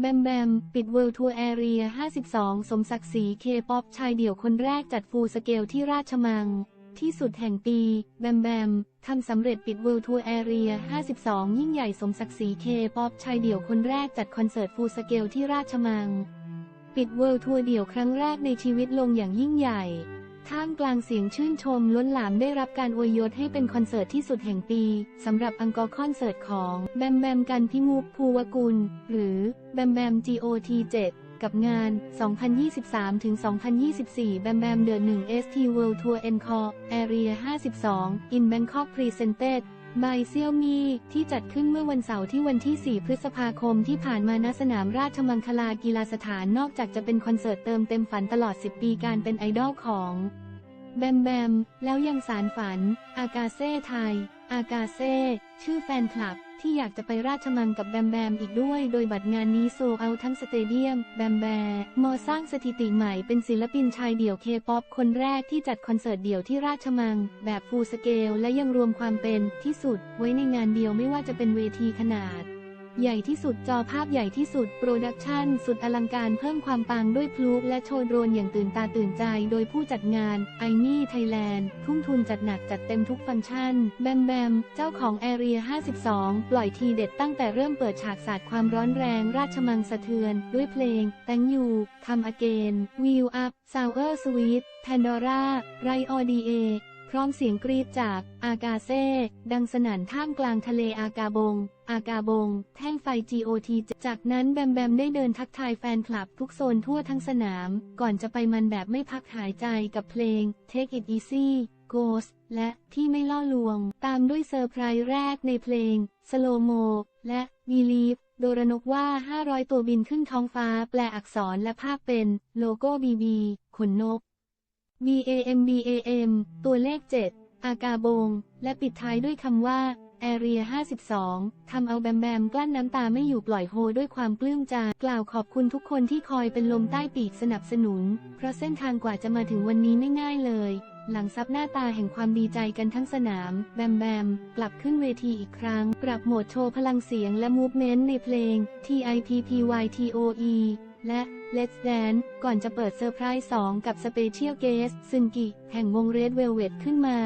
แบมแบม ปิดเวิลด์ทัวร์แอเรีย 52 สมศักดิ์ศรีเคป๊อปชายเดี่ยวคนแรกจัดฟูลสเกลที่ราชมัง ที่สุดแห่งปี แบมแบม ทำสำเร็จปิดเวิลด์ทัวร์แอเรีย 52 ยิ่งใหญ่สมศักดิ์ศรีเคป๊อปชายเดี่ยวคนแรกจัดคอนเสิร์ตฟูลสเกลที่ราชมัง ปิดเวิลด์ทัวร์เดี่ยวครั้งแรกในชีวิตลงอย่างยิ่งใหญ่ ท่ามกลางเสียงชื่นชมล้นหลามได้รับการอวยยศให้เป็นคอนเสิร์ตที่สุดแห่งปีสำหรับอังกอร์คอนเสิร์ตของแบมแบมกันพิมุกภูวกุล หรือแบมแบม GOT7 กับงาน 2023-2024 แบมแบมเดอะ1 ST World Tour Encore Area 52 in Bangkok Presented by Xiaomi ที่จัดขึ้นเมื่อวันเสาร์ที่วันที่ 4 พฤษภาคมที่ผ่านมาณสนามราชมังคลากีฬาสถานนอกจากจะเป็นคอนเสิร์ตเติมเต็มฝันตลอด 10 ปีการเป็นไอดอลของ แบมแบม แล้วยังสารฝัน อากาเซ่ไทย อากาเซ่ ชื่อแฟนคลับ ที่อยากจะไปราชมังกับแบมแบมอีกด้วย โดยบัตรงานนี้โซเอาทั้งสเตเดียม แบมแบมมอสร้างสถิติใหม่เป็นศิลปินชายเดี่ยวเคป๊อปคนแรกที่จัดคอนเสิร์ตเดี่ยวที่ราชมัง แบบฟูลสเกลและยังรวมความเป็นที่สุด ไว้ในงานเดียวไม่ว่าจะเป็นเวทีขนาด ใหญ่ที่สุดจอภาพใหญ่ที่สุด โปรดักชันสุดอลังการเพิ่มความปังด้วยพลุและโชว์โดรนอย่างตื่นตาตื่นใจ โดยผู้จัดงานไอนี่ไทยแลนด์ทุ่มทุนจัดหนักจัดเต็มทุกฟังก์ชัน แบมแบม เจ้าของแอเรีย 52 ปล่อยทีเด็ดตั้งแต่เริ่มเปิดฉากศาสาดความร้อนแรง ราชมังสะเทือน ด้วยเพลง Thank You Come Again Wheel Up Sour Sweet Pandora Right ODA พร้อมเสียงกรีดจาก อากาเซ่ ดังสนั่นท่ามกลางทะเลอากาบง อากาบง แท่งไฟ GOT จากนั้นแบมแบมได้เดินทักทายแฟนคลับทุกโซนทั่วทั้งสนาม ก่อนจะไปมันแบบไม่พักหายใจกับเพลง Take It Easy Ghost และที่ไม่ล่อลวง ตามด้วยเซอร์ไพรส์แรกในเพลง Slow Mo และ Believe โดรนกว่า 500 ตัวบินขึ้นท้องฟ้า แปลอักษรและภาพเป็น โลโก้ BB ขนนก BAM BAM ตัวเลข 7 อากาบง และปิดท้ายด้วยคำว่า Area 52 ทำเอาแบมแบมกลั้นน้ำตาไม่อยู่ปล่อยโฮด้วยความปลื้มใจ กล่าวขอบคุณทุกคนที่คอยเป็นลมใต้ปีกสนับสนุน เพราะเส้นทางกว่าจะมาถึงวันนี้ไม่ง่ายเลย หลังซับหน้าตาแห่งความดีใจกันทั้งสนาม แบมแบม กลับขึ้นเวทีอีกครั้ง ปรับโหมดโชว์พลังเสียงและมูฟเมนต์ในเพลง TIPPYTOE และ Let's Dance ก่อนจะเปิดเซอร์ไพรส์2กับ Special Guest ซึงกิแห่งวง Red Velvet ขึ้นมา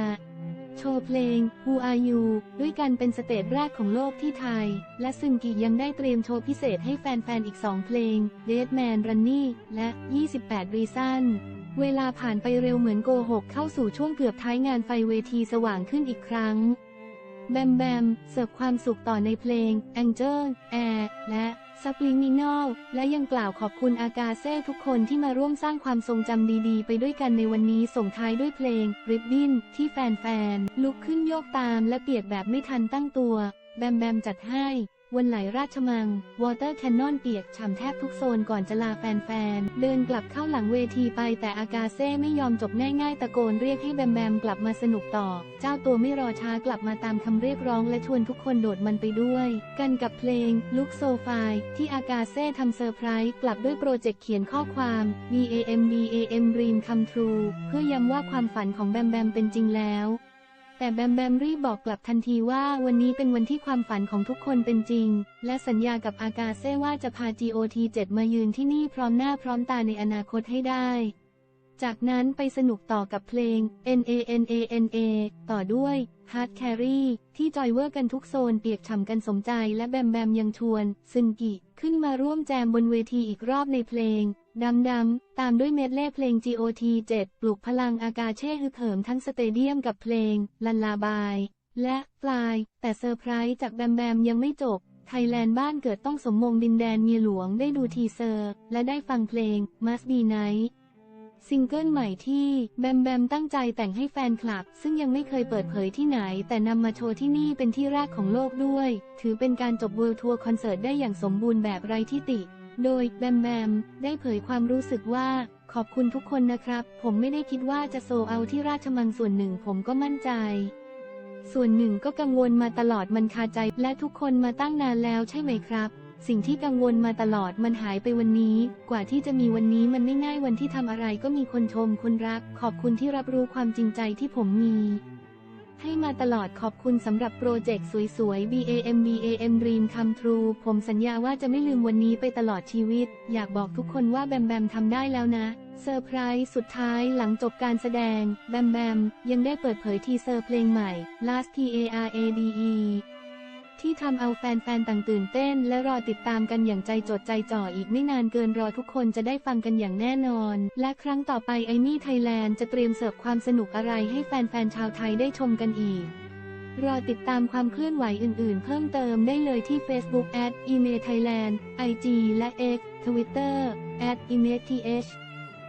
โชว์เพลง Who Are You ด้วยกันเป็นสเตจแรกของโลกที่ไทย และซึงกิยังได้เตรียมโชว์พิเศษให้แฟนๆ อีก 2 เพลง Dead Man Runny และ 28 Reason เวลาผ่านไปเร็วเหมือนโกหกเข้าสู่ช่วงเกือบท้ายงานไฟเวทีสว่างขึ้นอีกครั้ง แบมแบม เสิร์ฟความสุขต่อในเพลง Angel Air และ Subliminal และยังกล่าวขอบคุณอากาเซ่ทุกคนที่มาร่วมสร้างความทรงจำดีๆ ไปด้วยกันในวันนี้ส่งท้ายด้วยเพลง Ribbon ที่แฟนๆ ลุกขึ้นโยกตามและเปียกแบบไม่ทันตั้งตัว แบมแบมจัดให้ วันไหลราชมัง วอเตอร์แคนนอนเปียกฉ่ำแทบทุกโซนก่อนจะลาแฟนๆ เดินกลับเข้าหลังเวทีไปแต่อากาเซ่ไม่ยอมจบง่ายๆ ตะโกนเรียกให้แบมแบมกลับมาสนุกต่อ เจ้าตัวไม่รอช้ากลับมาตามคำเรียกร้องและชวนทุกคนโดดมันไปด้วย กันกับเพลงลุกโซฟายที่อากาเซ่ทำเซอร์ไพรส์กลับด้วยโปรเจกต์เขียนข้อความ BAM BAM Dream Come True เพื่อย้ำว่าความฝันของแบมแบมเป็นจริงแล้ว แต่แบมแบมรีบบอกกลับทันทีว่าวันนี้เป็นวันที่ความฝันของทุกคนเป็นจริง และสัญญากับอากาเซ่ว่าจะพา GOT7 มายืนที่นี่พร้อมหน้าพร้อมตาในอนาคตให้ได้ จากนั้นไปสนุกต่อกับเพลง N A N A N A ต่อด้วย Hard Carry ที่จอยเวอร์กันทุกโซนเปียกฉ่ำกันสมใจและแบมแบมยังชวน ซึนกิ ขึ้นมาร่วมแจมบนเวทีอีกรอบในเพลง ดำดำตามด้วยเมดเล่เพลง GOT 7 ปลุกพลังอากาเช่ฮึกเหิมทั้งสเตเดียมกับเพลง ลันลาบาย และปลาย แต่เซอร์ไพรส์จากแบมแบมยังไม่จบ ไทยแลนด์บ้านเกิดต้องสมมงดินแดนเมียหลวงได้ดูทีเซอร์ และได้ฟังเพลง Must Be Night ซิงเกิลใหม่ที่แบมแบมตั้งใจแต่งให้แฟนคลับ ซึ่งยังไม่เคยเปิดเผยที่ไหน แต่นำมาโชว์ที่นี่เป็นที่แรกของโลกด้วย ถือเป็นการจบเวิลด์ทัวร์คอนเสิร์ตได้อย่างสมบูรณ์แบบไร้ที่ติ โดยแบมแบมได้เผยความรู้สึกว่า ขอบคุณทุกคนนะครับ ผมไม่ได้คิดว่าจะโซเอาที่ราชมังส่วนหนึ่งผมก็มั่นใจ ส่วนหนึ่งก็กังวลมาตลอดมันคาใจและทุกคนมาตั้งนานแล้วใช่ไหมครับ สิ่งที่กังวลมาตลอดมันหายไปวันนี้ กว่าที่จะมีวันนี้มันไม่ง่ายวันที่ทำอะไรก็มีคนชมคนรัก ขอบคุณที่รับรู้ความจริงใจที่ผมมี ให้มาตลอดขอบคุณสำหรับโปรเจกต์สวยๆ BAM BAM Dream Come True ผมสัญญาว่าจะไม่ลืมวันนี้ไปตลอดชีวิต อยากบอกทุกคนว่าแบมแบมทำได้แล้วนะ เซอร์ไพรส์สุดท้ายหลังจบการแสดง แบมแบมยังได้เปิดเผยทีเซอร์เพลงใหม่ Last T A R A D E ที่ทำเอาแฟนๆ ต่างตื่นเต้น และรอติดตามกันอย่างใจจดใจจ่ออีกไม่นานเกินรอทุกคนจะได้ฟังกันอย่างแน่นอน และครั้งต่อไปไอนี่ไทยแลนด์จะเตรียมเสิร์ฟความสนุกอะไรให้แฟนๆ ชาวไทยได้ชมกันอีก รอติดตามความเคลื่อนไหวอื่นๆ เพิ่มเติมได้เลยที่ Facebook at email Thailand IG และ X Twitter at image th